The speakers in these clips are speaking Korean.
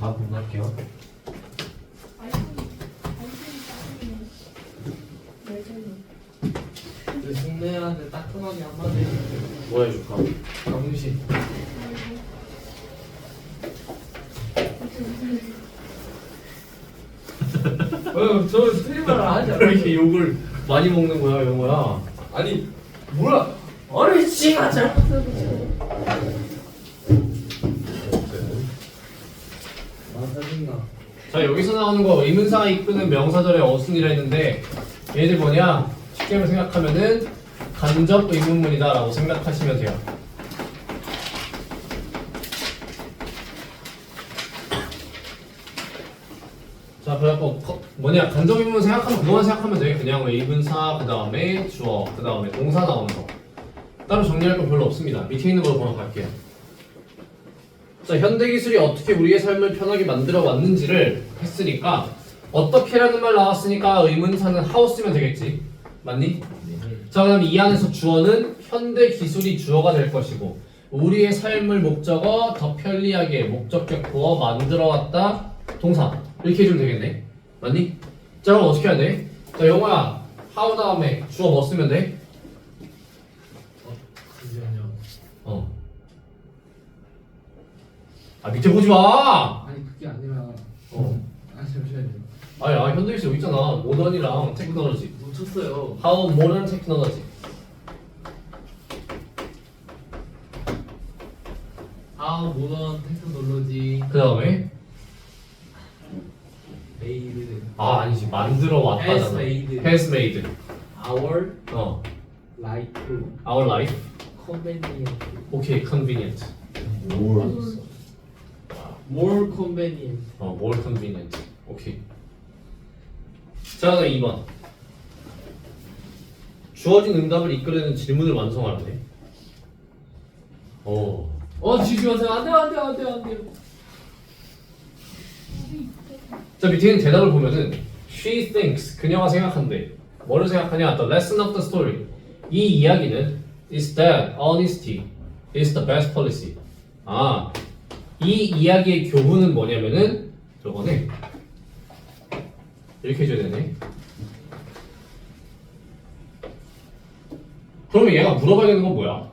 다 공부할게요. 그 동네한테 따끔하게 한마디 뭐 해줄까? 정신 어저 스트리머를 하지 왜 않아요 이렇게 욕을 많이 먹는 거야, 영호야? 아니 뭐야 아니 씨가 잘못해서 맞아진가 자, 여기서 나오는 거 의문사가 이끄는 명사절의 어순이라 했는데 얘들 뭐냐? 쉽게 생각하면은 간접 의문문이다라고 생각하시면 돼요. 자, 그래갖고 거- 뭐냐 간접 의문문 생각하면 그거만 생각하면 돼. 그냥 의문사 그 다음에 주어 그 다음에 동사 나오는 거. 따로 정리할 건 별로 없습니다. 밑에 있는 거 보러 갈게요. 자, 현대 기술이 어떻게 우리의 삶을 편하게 만들어 왔는지를 했으니까 어떻게라는 말 나왔으니까 의문사는 쓰면 되겠지. 맞니? 자, 그다음 이 안에서 주어는 현대 기술이 주어가 될 것이고 우리의 삶을 목적어 더 편리하게 목적격 보어 만들어 왔다 동사 이렇게 해주면 되겠네. 맞니? 자, 그럼 어떻게 해야 돼? 자, 영어야 how 다음에 주어 뭐 쓰면 돼? 아 밑에 보지 마. 아니 그게 아니라 어. 아 잠시만요 아니, 아 현대기술 여기 있잖아. 모던이랑 테크놀로지. 놓쳤어요 How modern technology. How modern technology 그 다음에 made 아 아니지 만들어 has 왔다잖아. made Has made. our 어. life Our life. convenient Okay, convenient. More convenient 어, more convenient. 오케이. 자, 그다음 2번. 주어진 응답을 이끌어내는 질문을 완성하라네. 어. 어 지지 마세요 안돼 안돼 안돼 안돼 자 밑에 있는 대답을 보면은 She thinks 그녀가 생각한대 뭐를 생각하냐 The lesson of the story 이 이야기는 is that honesty is the best policy 아 이 이야기의 교훈은 뭐냐면은 저거네 이렇게 해줘야 되네 그러면 얘가 물어봐야 되는 건 뭐야?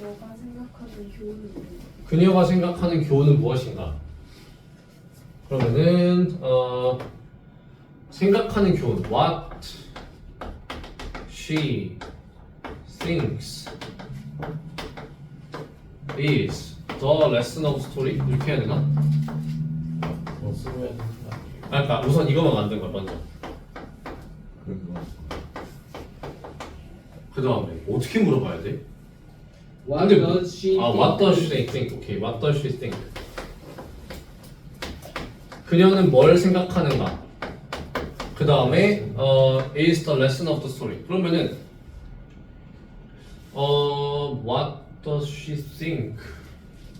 너가 생각하는 교훈은 뭐야? 그녀가 생각하는 교훈은 무엇인가? 그러면은 어 생각하는 교훈 what she thinks is the lesson of story 이렇게 해야 되나? 뭐 쓰면 아, 그러니까 우선 이거만 만든 거야 먼저. 그 다음에 어떻게 물어봐야 돼? What 근데 does she 아, think? what does she think? 오케이, what does she think? 그녀는 뭘 생각하는가? 그 다음에 어, is the lesson of the story. 그러면은 어, what does she think?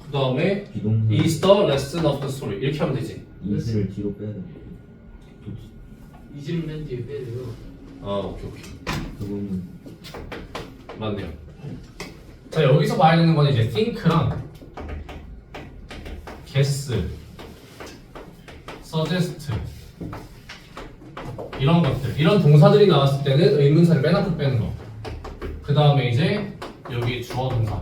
그 다음에 비동사 is the lesson of the story. 이렇게 하면 되지. 이스를 뒤로 빼야 돼. 이 질문 맨 뒤에 빼래요 아, 오케이, 오케이. 그 부분 맞네요. 자 여기서 봐야 되는 건 이제 think랑 guess, suggest 이런 것들 이런 동사들이 나왔을 때는 의문사를 맨 앞으로 빼는 거. 그 다음에 이제 여기 주어 동사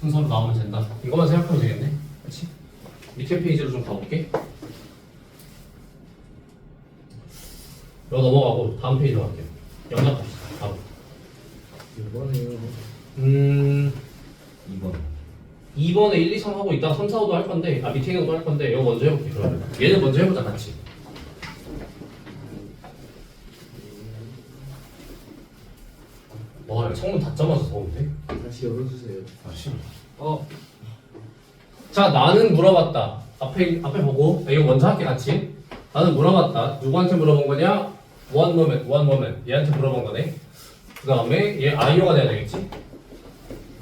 순서로 나오면 된다. 이거만 생각하면 되겠네. 그렇지? 밑에 페이지로 좀 가볼게. 이거 넘어가고 다음 페이지로 갈게요. 영작합시다. 바로. 이번에요 음 2번 2번에 1, 2, 3 하고 있다가 3, 4, 5도 할 건데 아 밑에 있는 것도 할 건데 이거 먼저 해볼게 그러면 얘는 먼저 해보자 같이 와 창문 닫자마자 더운데? 다시 열어주세요 아 싫어 어. 자 나는 물어봤다. 앞에 앞에 보고. 아, 이거 먼저 할게 같이. 나는 물어봤다. 누구한테 물어본 거냐? one moment, one moment. 얘한테 물어본 거네. 그 다음에 얘 아이오가 돼야 되겠지?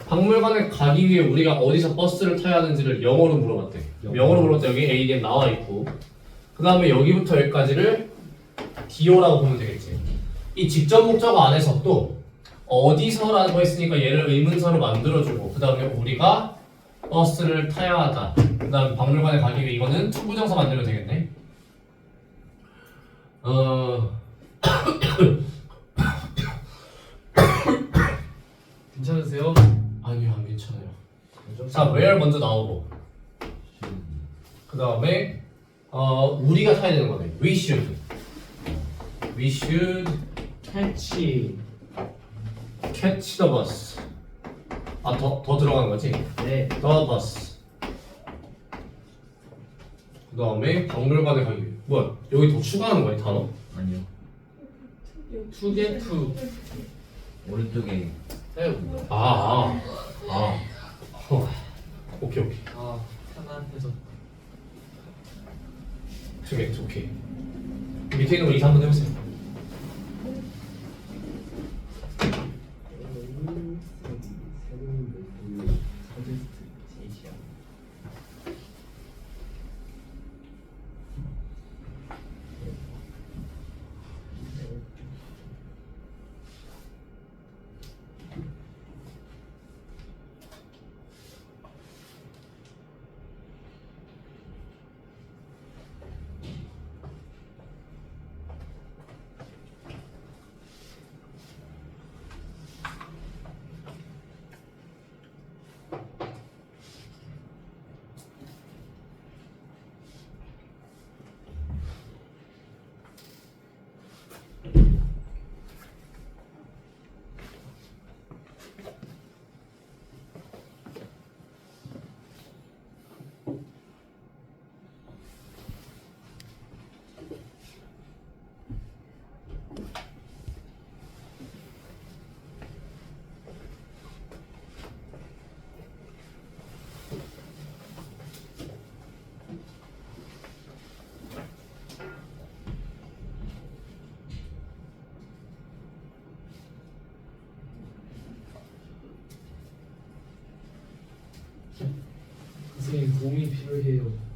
박물관에 가기 위해 우리가 어디서 버스를 타야 하는지를 영어로 물어봤대. 영어. 영어로 물어봤자 여기 ADM 나와 있고. 그 다음에 여기부터 여기까지를 DO라고 보면 되겠지. 이 직접 목적어 안에서 또 어디서라고 했으니까 얘를 의문사로 만들어주고 그 다음에 우리가 버스를 타야 하다. 그 다음 박물관에 가기 위해 이거는 투부정사 만들면 되겠네. 어 괜찮으세요? 아니요 안 괜찮아요. 자 where 먼저 나오고 그 다음에 어 우리가 타야 되는 거네. We should. We should 캐치. Catch the bus. 아 더 더 들어가는 거지? 네. The bus. 그 다음에 박물관에 가기 위해. 뭐야? 여기 더 추가하는 거야 이 단어? 아니요 To get to. 오른쪽에 네. 아, 아, 아. 어. 오케이, 오케이. 아 편안해서. 오케이, 오케이. 밑에 있는 거 이사 한번 해보세요. 도움이 필요해요.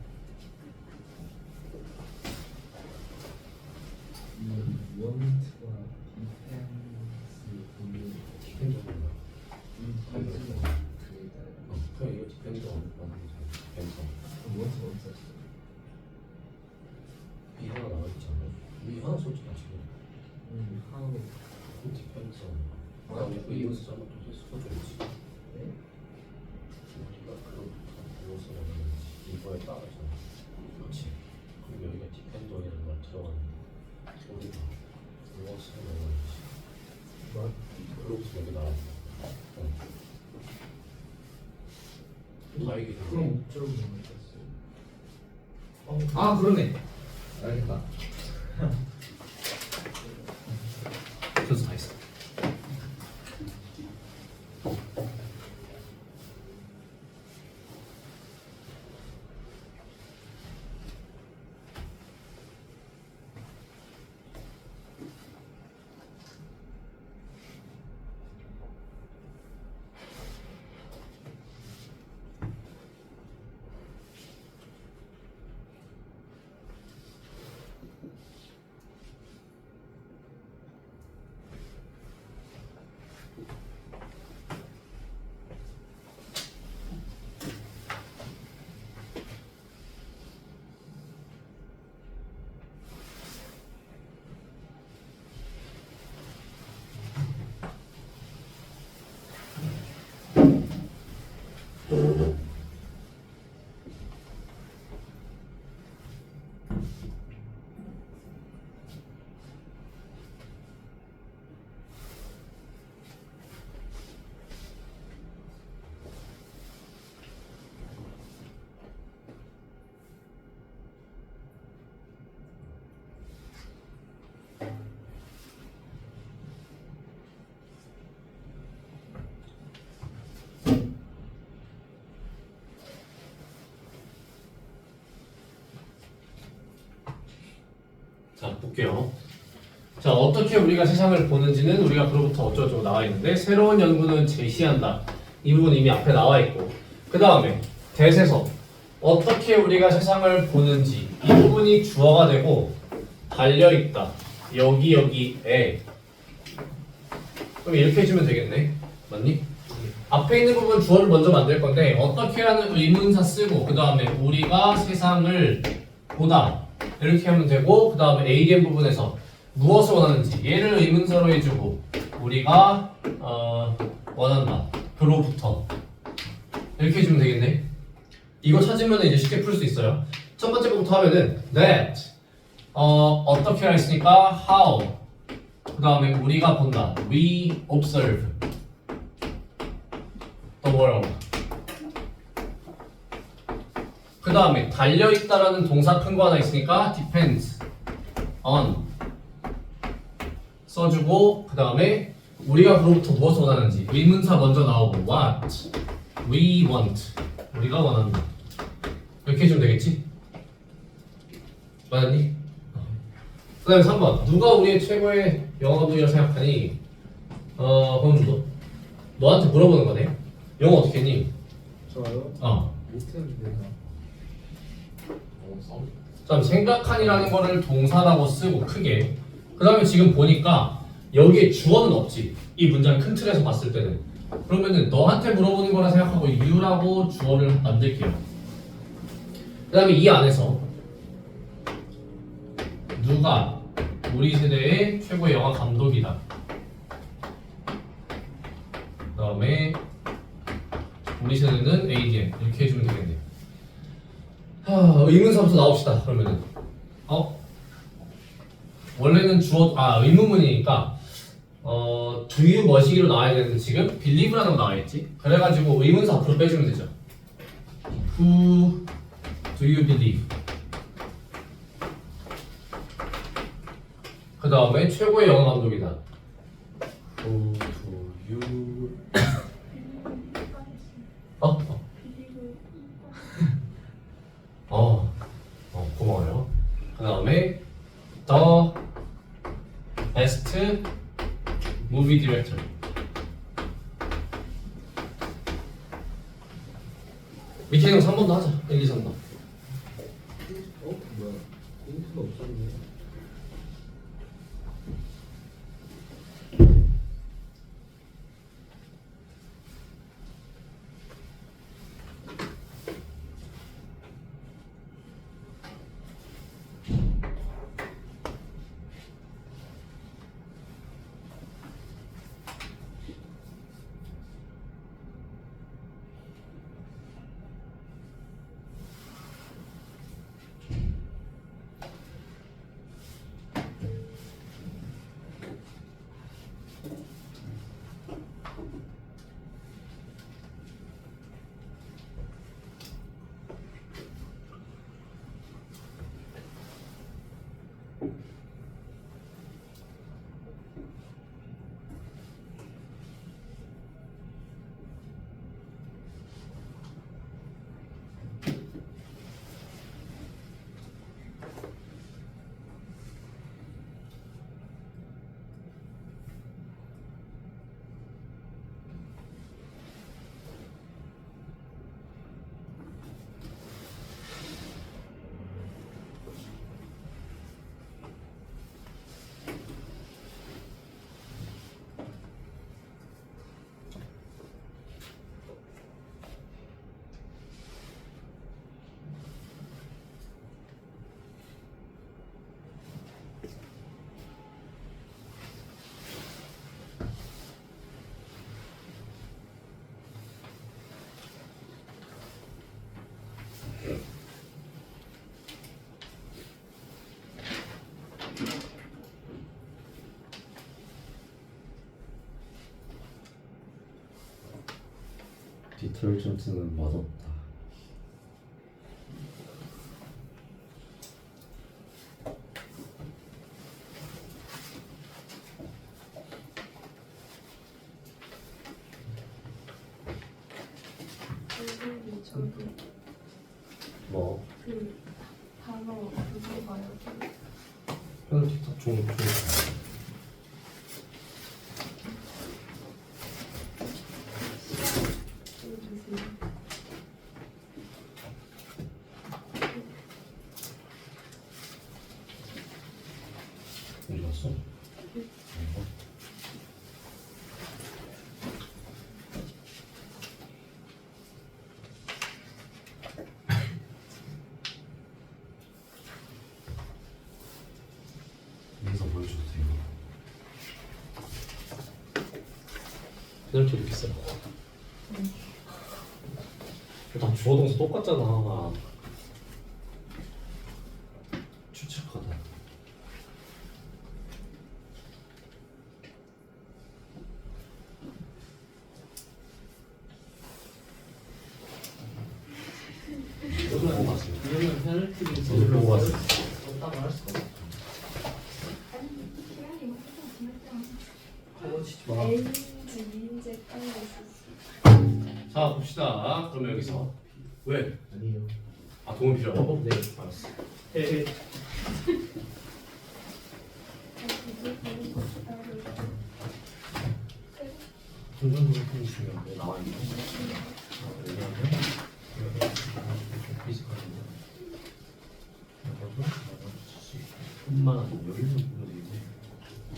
얘기 그럼 목적을 모르겠어요. 아 그러네. 알겠다. 자 볼게요. 자 어떻게 우리가 세상을 보는지는 우리가 그로부터 어쩌고저쩌고 나와 있는데 새로운 연구는 제시한다. 이 부분 이미 앞에 나와 있고. 그 다음에 대세서. 어떻게 우리가 세상을 보는지. 이 부분이 주어가 되고 달려 있다. 여기 여기에. 그럼 이렇게 해주면 되겠네. 맞니? 앞에 있는 부분 주어를 먼저 만들 건데 어떻게라는 의문사 쓰고 그 다음에 우리가 세상을 보다 이렇게 하면 되고 그 다음에 ADM 부분에서 무엇을 원하는지 얘를 의문사로 해주고 우리가 어, 원한다 그로부터. 이렇게 해주면 되겠네. 이거 찾으면 이제 쉽게 풀 수 있어요. 첫 번째 거부터 하면은 that 어, 어떻게라 했으니까 how. 그 다음에 우리가 본다. we observe. the world 그 다음에 달려있다라는 동사 큰 거 하나 있으니까 depends on 써주고 그 다음에 우리가 그로부터 무엇을 원하는지 의문사 먼저 나오고 what we want 우리가 원한다 이렇게 해주면 되겠지? 맞았니? 그 다음에 3번 누가 우리의 최고의 영어 감독이라고 생각하니? 어 그럼 너, 너한테 물어보는 거네 영어 어떻게 했니? 좋아요. 어 내가. 그다음 생각하니라는 거를 동사라고 쓰고 크게. 그 다음에 지금 보니까 여기에 주어는 없지. 이 문장 큰 틀에서 봤을 때는. 그러면은 너한테 물어보는 거라 생각하고 you라고 주어를 만들게요. 그 다음에 이 안에서 누가 우리 세대의 최고의 영화 감독이다. 그 다음에 우리 세대는 ADM 이렇게 해주면 되겠네요 하, 의문사부터 나옵시다. 그러면은 어 원래는 주어 아 의문문이니까 어 do you 머시기로 나와야 되는데 지금 believe라는 거 나와있지. 그래가지고 의문사 앞으로 빼주면 되죠. Who do you believe? 그 다음에 최고의 영화 감독이다. Who do you? 어? 어. 어, 어 고마워요. 그 다음에 The Best Movie Director. 거 3번도 하자. 1, 2, 3번. 어 뭐야? 힌트가 없었네. 디터전트는 맛없다. 선생님 저기 뭐 그 단어 그거 봐요. 페널티 다 종. 종. 주세요. 어디 갔어? 페널티 이렇게 쓰라고. 다 주어 동사 똑같잖아. 추측하다. 보고 갔어요. 이러면 페널티를 저도 보고 왔어요. 썼다고 할 수가 없어. 그러지 마. A인지 B인지 헷갈려 있었어. 자 봅시다. 그러면 여기서 왜? 아니에요. 아 도움 필요하고? 네. 알았어. 에 중간 부분이 중요한 게 나와 있는 거. 왜냐하면 여기 피지컬인데 이거도 뿐만 아니라 여기 있는 부분들이 이제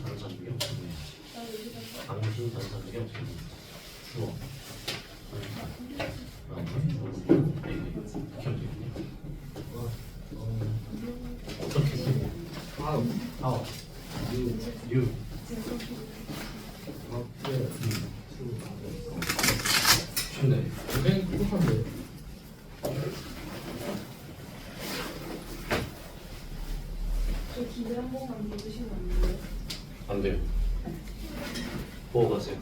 다른 사람들이 어떻게 보이는지 당신 다른 사람들이 어떻게 보이는지 주어 그다음에 주어 이게 이렇게 하면 되겠네 어떻게 쓰고 아우. how you you 아, 그래. 쉽네 굉장히 똑똑한데. 저 기대 한 번만 보여주시면 안 돼요? 안 돼요. 보고 가세요.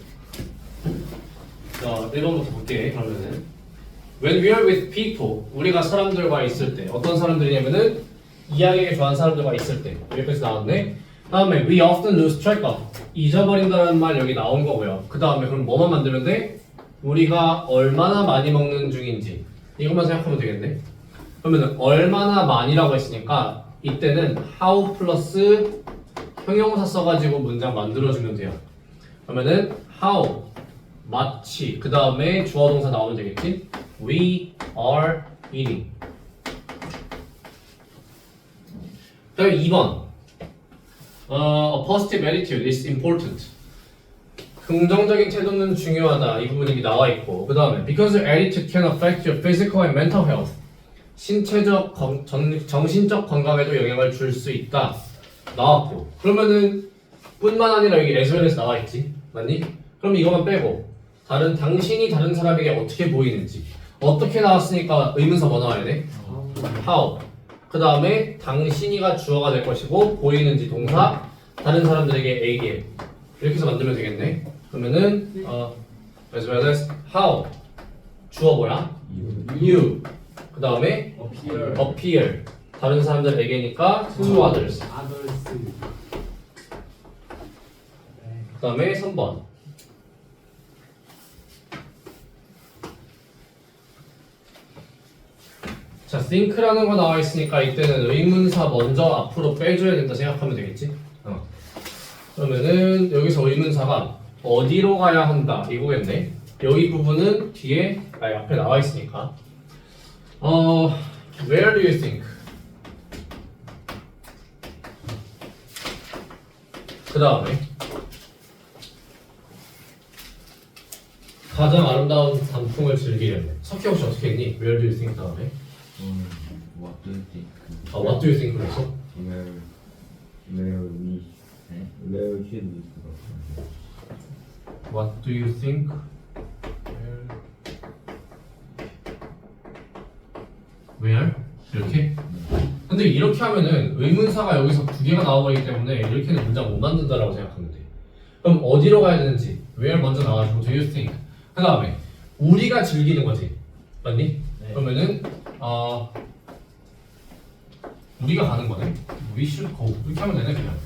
자, 1번부터 볼게. 그러면은 We are with people, 우리가 사람들과 있을 때 어떤 사람들이냐면은 이야기를 좋아하는 사람들과 있을 때 여기까지 나왔네. 다음에 we often lose track of 잊어버린다는 말 여기 나온 거고요. 그 다음에 그럼 뭐만 만들면 돼? 우리가 얼마나 많이 먹는 중인지 이것만 생각하면 되겠네. 그러면은 얼마나 많이라고 했으니까 이때는 how 플러스 형용사 써가지고 문장 만들어주면 돼요. 그러면은 how 마치 그 다음에 주어 동사 나오면 되겠지? We are eating. 그다음에 2번. 어, positive attitude is important. 긍정적인 태도는 중요하다. 이 부분이 나와 있고 그 다음에 because your attitude can affect your physical and mental health. 신체적, 건- 정, 정신적 건강에도 영향을 줄 수 있다. 나왔고 그러면은 뿐만 아니라 여기 as 나와 있지 맞니? 그럼 이것만 빼고 다른 당신이 다른 사람에게 어떻게 보이는지 어떻게 나왔으니까 의문사 뭐 나와야 돼? how? 그 다음에 당신이가 주어가 될 것이고 보이는지 동사 다른 사람들에게 얘기해 이렇게 해서 만들면 되겠네. 그러면은 어, as well as how? 주어 뭐야? you. 그 다음에 appear. appear. 다른 사람들에게니까 to others. Others. 그 다음에 3번 자 think라는 거 나와 있으니까 이때는 의문사 먼저 앞으로 빼줘야 된다 생각하면 되겠지 어. 그러면은 여기서 의문사가 어디로 가야 한다 이거겠네 여기 부분은 뒤에 아니 앞에 나와 있으니까 어 where do you think 그 다음에 가장 아름다운 단풍을 즐기려면 석희 혹시 어떻게 했니? Where do you think 다음에? Um, what do you think? 아 What do you think 그랬어? Where, where we, eh? where should we go? What do you think? Where? 이렇게? 근데 이렇게 하면은 의문사가 여기서 두 개가 나와버리기 때문에 이렇게는 문장 못 만든다라고 생각하면 돼. 그럼 어디로 가야 되는지 where 먼저 나와주고 do you think 그 다음에 우리가 즐기는 거지 맞니? 네. 그러면은 어 우리가 가는 거네. We should go. 이렇게 하면 되네 그냥.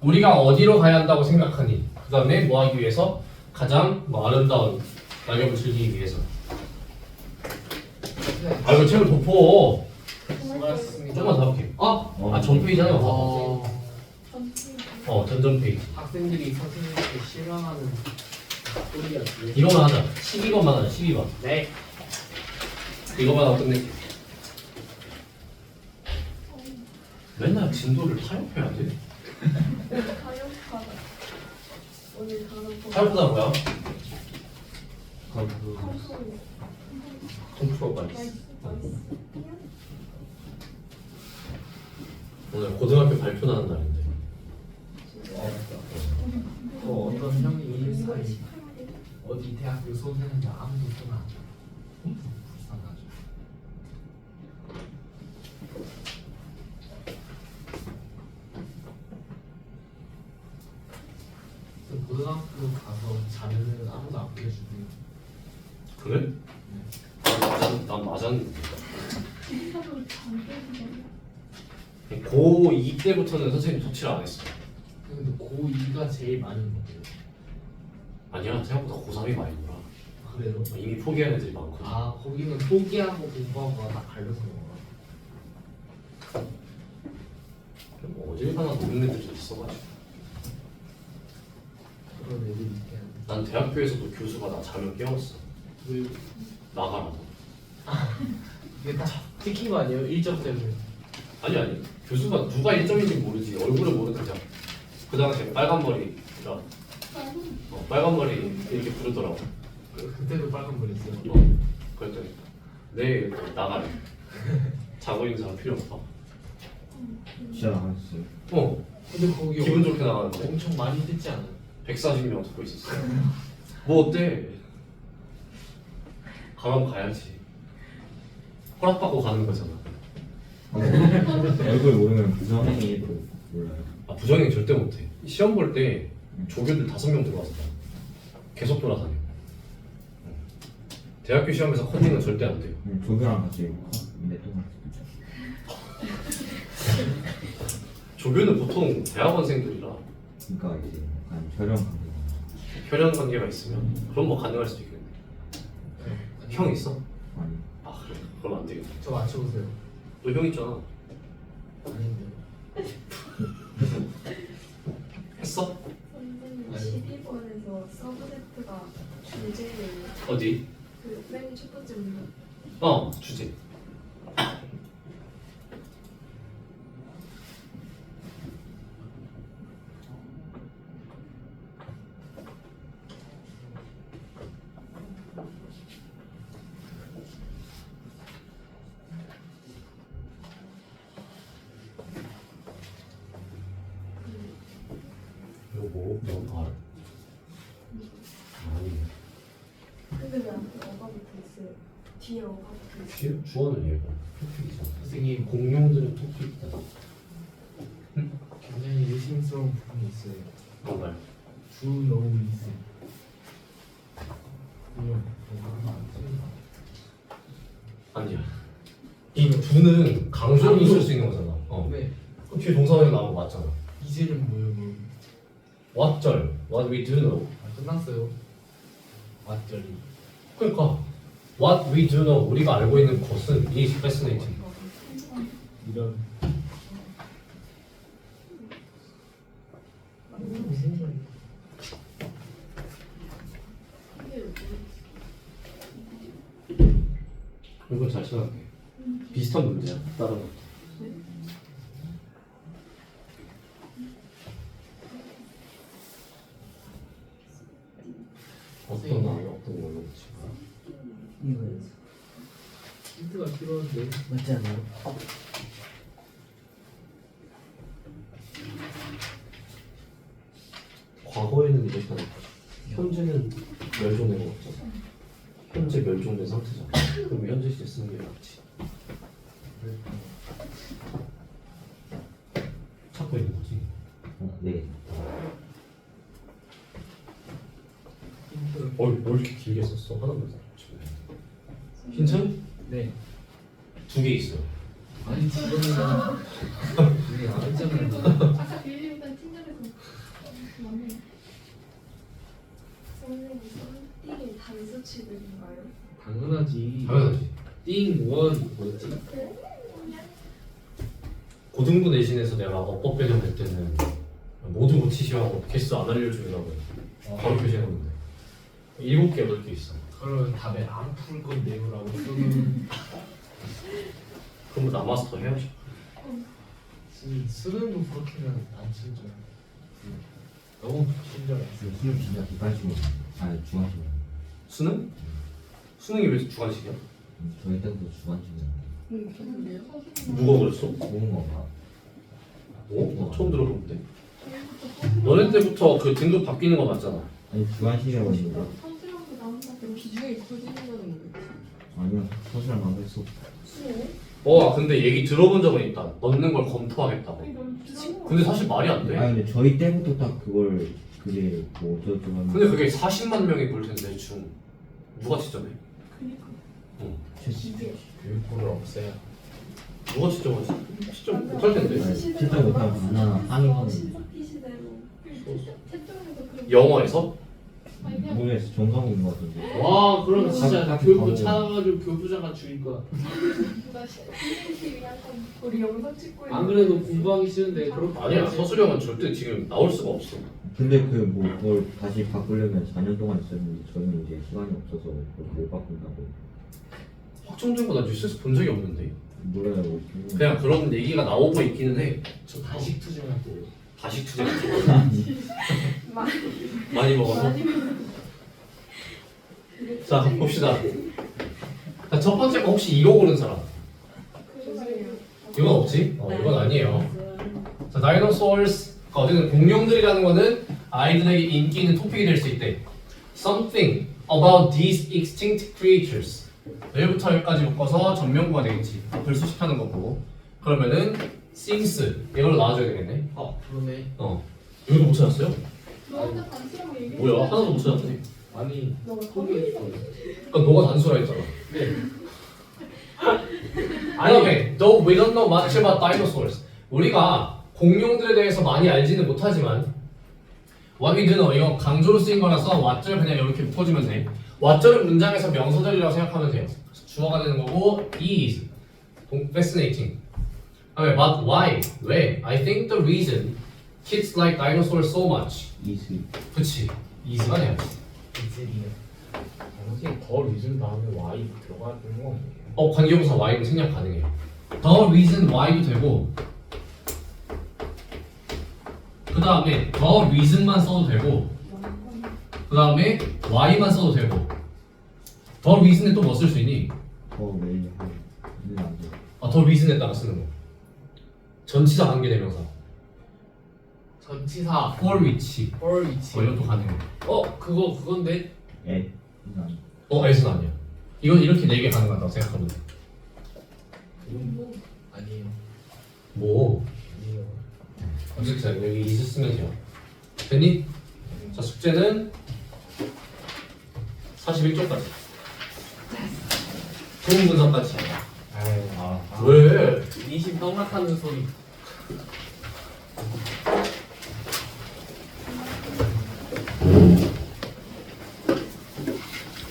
우리가 어디로 가야 한다고 생각하니? 그 다음에 뭐 하기 위해서? 가장 뭐 아름다운 낙엽을 즐기기 위해서. 아 이거 책을 덮어. 수고하셨습니다. 조금만 더 할게. 아 전페이지잖아요 어, 어 전전 페이지. 학생들이 선생님께 실망하는 소리였지. 이거만 하자. 12번만 하자. 12번. 네. 이거만 하고 끝낼게 맨날 진도를 타협해야 돼? 타협하다. 오늘 보고 타협하다 뭐야? 나이스 나이스. 오늘 고등학교 발표 나는 날인데 어, 어떤 대학교 손해는데 아무도 줘. 불쌍하죠. 그 고등학교 가서 안 불러주고요. 그래? 난, 난 맞았는데 빼는 고2 때부터는 선생님 터치를 안 했어 근데 고2가 제일 많이 먹어요. 아니야 생각보다 고3이 많이 놀아 그래요? 이미 포기한 애들이 많거든 아 거기는 포기하고 공부하고 다 갈려서 먹어요. 뭐 어딜 가나 노는 애들이 있어가지고 그런 애들이 있긴 한데. 난 대학교에서도 교수가 나 자면 깨웠어. 왜 나가라고. 이게 다 찍힌 거 아니에요? 일정 때문에. 아니 아니. 교수가 누가 1점인지 모르지. 얼굴을 모르니까 그 당시에 빨간 머리라 어, 빨간 머리 이렇게 부르더라고. 그- 그때도 빨간 머리 있어요. 어, 그랬더니 내일 나가래. 자고 있는 사람 필요 없다 진짜 나갔어요? 어. 근데 거기 기분 좋게 나가는데. 엄청 많이 듣지 않아요? 140명 듣고 있었어 뭐 어때? 가면 가야지. 허락받고 가는 거잖아. 어, 얼굴 모르면 부정행위도 몰라요. 아 부정행 절대 못해. 시험 볼 때 조교들 다섯 명 들어와서 봐. 계속 돌아다녀. 대학교 시험에서 컨닝은 절대 안 돼요. 그냥 조교랑 같이 내 동안 조교는 보통 대학원생들이라 그러니까 이제 약간 혈연 관계 혈연 관계가 있으면 그럼 뭐 가능할 수도 있겠네 형 있어? 아니 아 그래 그럼 안 되겠다 저 맞춰보세요. 너 형 있잖아 아닌데. 했어? 선생님 아유. 12번에서 서브젝트가 주제예요. 어디? 그맨 첫 번째 문제. 어 주제 이거 뭐? 너 알아? 아니 근데 왜 앞에 어가 붙어 있어요? 뒤에 어가 붙어 있어요. 뒤에 주어는 얘가 토픽이잖아 선생님 공룡들은 토픽이다 굉장히 의심스러운 부분이 있어요. 정말 주 너무 있어요. 그냥 뭔가 안 쓰는 아니야 이 두는 강조를 쓸수 있는 거잖아 어. 네. 그 뒤에 동사원이 나온 거 맞잖아 이제는 뭐예요? 뭐. What절 What we do know 아, 끝났어요. 맞절이. 그러니까 What we do know 우리가 알고 있는 것은 is fascinating 이런. 이거 잘 생각해 비슷한 문제야 다른 거 어떤 거 어떤 거 어려운지 힌트가 필요한데. 맞지 않아요? 과거에는 이렇게 하는 거지 현재는 멸종된 거 없잖아. 현재 멸종된 상태잖아. 그럼 현재 시제 쓰는 게 맞지 찾고 있는 거지 어, 네 힌트. 어, 뭘 이렇게 길게 썼어? 하나만 더 힌트? 네. 두개 있어요 아니 지금은 우리 안 했잖아요. 아까 빌리보다 친절해서 맞네. 선생님 썸띵이 단수치들인가요? 당연하지. 당연하지 띵 원 뭐였지? 고등부 내신에서 내가 어법 배경 낼 때는 모두 고치시하고 개수 안 알려주려고 바로 표시해놓는데 일곱 개 여덟 개 있어 그러면 답에 안 풀 건데요라고 쓰는 그럼 나 마스터 해야지 쓰- 쓰는 거 그렇게는 안 친절. 너무 친절해. 그 수능 진짜 기반식으로 아니 중간식으로 수능? 수능이 왜 주관식이야? 저희 때부터 주관식이었는데 누가 그랬어? 먹는 건가? 어? 처음 들어보는데? 너네 때부터 그 등급 바뀌는 거 맞잖아. 아니 주관식이라고 하신다. 성수형도 나온다. 그럼 기준이 굳어지는 거는 뭐겠지? 아니야 사실 안 했어. 어, 아, 근데 얘기 들어본 적은 있다. 넣는 걸 검토하겠다고. 근데 사실 말이 안 돼. 아니 근데 저희 때부터 딱 그걸 그게 뭐 어쩌고 저쩌고 하는 근데 그게 40만 명이 볼 텐데 중 누가 지점해? 그니까. 이게 교육부를 없애야. 누가 지정하지? 지정 못할 텐데 진짜 항의하는 신사피 시대로 채점에서 그런 영어에서? 모르겠어 정성인 것 같은데. 와 그럼 진짜 딱 교육부 바로. 찾아가지고 교부장관 죽일 거야. 약간 우리 영상 찍고 있는 안 그래도 공부하기 싫은데 그런 거 아니야 서술형은 절대 지금 나올 수가 없어 근데 그뭐 그걸 다시 바꾸려면 4년 동안 있었는데 저는 이제 시간이 없어서 그걸 못 바꾼다고. 확정된 거 나 뉴스에서 본 적이 없는데. 몰라요. 뭐. 그냥 그런 얘기가 나오고 있기는 해. 저 투쟁할 거예요. 다식 투쟁 많이 많이 먹어서? 많이 자 봅시다. 자, 첫 번째 거 혹시 이거 고른 사람. 이건 없지? 어, 이건 아니에요. 자 다이노소어스가 어쨌든 공룡들이라는 거는 아이들에게 인기 있는 토픽이 될 수 있대. Something about these extinct creatures 1부터 여기까지 묶어서 전명구가 되겠지 앞을 수식하는 거고 그러면은 since 이걸로 나와줘야 되겠네 아 그러네. 어 이것도 못 찾았어요? 너한테 단수라고 얘기해. 뭐야 하나도 못 찾았네 아니 너가 포기했어. 그러니까 너가 단수라 했잖아 네. 아니 okay. Though we don't know much about dinosaurs 우리가 공룡들에 대해서 많이 알지는 못하지만 what we do know 이거 강조로 쓰인 거라서 왓절 그냥 이렇게 묶어주면 돼 왓절은 문장에서 명사절이라고 생각하면 돼요 주어가 되는 거고 is 동- fascinating 아, but why? 왜? I think the reason kids like dinosaurs so much 이수. 그치 is가 돼야지 이슬이요. 당신 더 리즘 다음에 Y 들어가야 되는 거 아니에요? 어 관계부사 y는 생략 가능해요. The reason why도 되고 그 다음에 the reason만 써도 되고 그 다음에 why만 써도 되고 the reason에 또 뭐 쓸 수 있니? 더 메인 하는 안 돼. 아, the reason에다가 쓰는 거. 전치사 관계 대명사. 전치사 for which. 뻘 위치. 어, 이것도 가능해. 어 그거 그건데 에. 안 돼. 어, 에는 아니야. 이건 이렇게 네 개 가능하다고 생각하면 돼. 뭐 아니에요. 뭐? 아니에요. 검색자 여기 쓰면 돼요. 됐니? 자, 숙제는 41쪽까지. 좋은 분석까지. 아, 아, 왜? 20 떡락하는